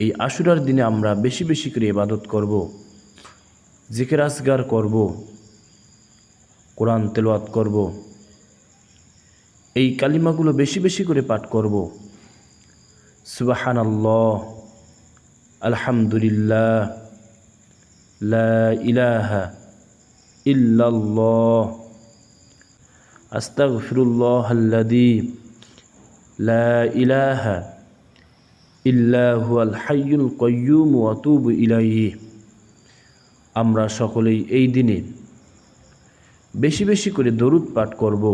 এই আশুরার দিনে আমরা বেশি বেশি করে ইবাদত করব, জিকের আসগার করব, কোরআন তেলাওয়াত করব, এই কালিমাগুলো বেশি বেশি করে পাঠ করব। সুবাহান আল্লাহ আলহামদুলিল্লাহ, লা ইলাহা ইল্লাল্লাহ, আস্তাগফিরুল্লাহ আল্লাযী লা ইলাহা ইল্লা হুয়াল হাইয়ুল কাইয়্যুম ওয়া আতুবু ইলাইহি। আমরা সকলেই এই দিনে বেশি বেশি করে দরুদ পাঠ করব।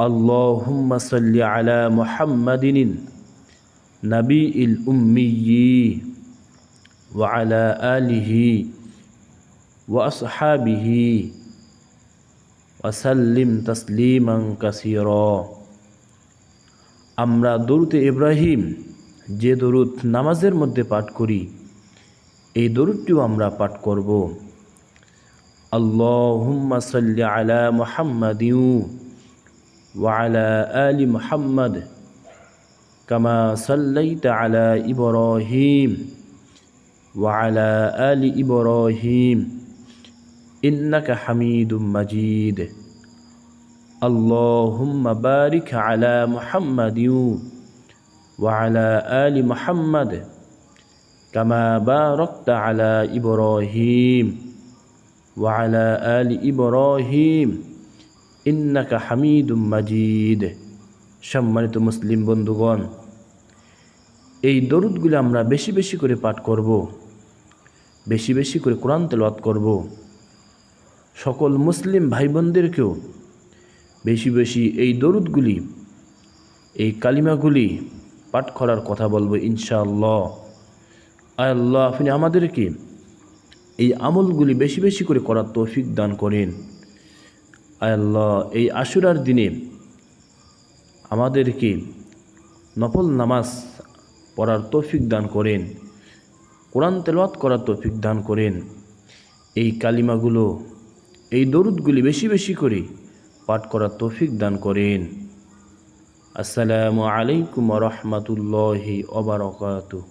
আল্লাহুম্মা সাল্লি আলা মুহাম্মাদিন নাবিইল উম্মিয়্যি ওয়া আলা আলিহি ওয়া আসহাবিহি ওয়াসাল্লিম তাসলিমান কাসীরা। আমরা দরুদ ইব্রাহিম যে দরুদ নামাজের মধ্যে পাঠ করি, এই দরুদটিও আমরা পাঠ করব। আল্লাহুম্মা সাল্লি আলা মুহাম্মাদিউ ওয়া আলা আলি মুহাম্মাদ কামা সাল্লাইতা আলা ইব্রাহিম ওয়া আলা আলি ইব্রাহিম। ইন্নাকা হামিদুম মাজিদ। আল্লাহুম্মা বারিক আলা মুহাম্মাদ ওয়া আলা আলি মুহাম্মাদ কামা বারাকতা আলা ইব্রাহিম ওয়া আলা আলি ইব্রাহিম ইন্নাকা হামিদুম মাজিদ সম্মানিত মুসলিম বন্ধুগণ, এই দরুদগুলি আমরা বেশি বেশি করে পাঠ করব, বেশি বেশি করে কোরআন তেলাওয়াত করব। সকল মুসলিম ভাই বোনদেরকেও বেশি বেশি এই দরুদগুলি, এই কালিমাগুলি পাঠ করার কথা বলব ইনশাআল্লাহ। আয় আল্লাহ, আপনি আমাদেরকে এই আমলগুলি বেশি বেশি করে করার তৌফিক দান করেন। আল্লাহ, এই আশুরার দিনে আমাদেরকে নফল নামাজ পড়ার তৌফিক দান করেন, কোরআন তেলাওয়াত করার তৌফিক দান করেন। এই কালিমাগুলো, এই দরুদগুলি বেশি বেশি করে পাঠ করার তৌফিক দান করেন। আসসালামু আলাইকুম রহমতুল্লাহি অবরকাতুহ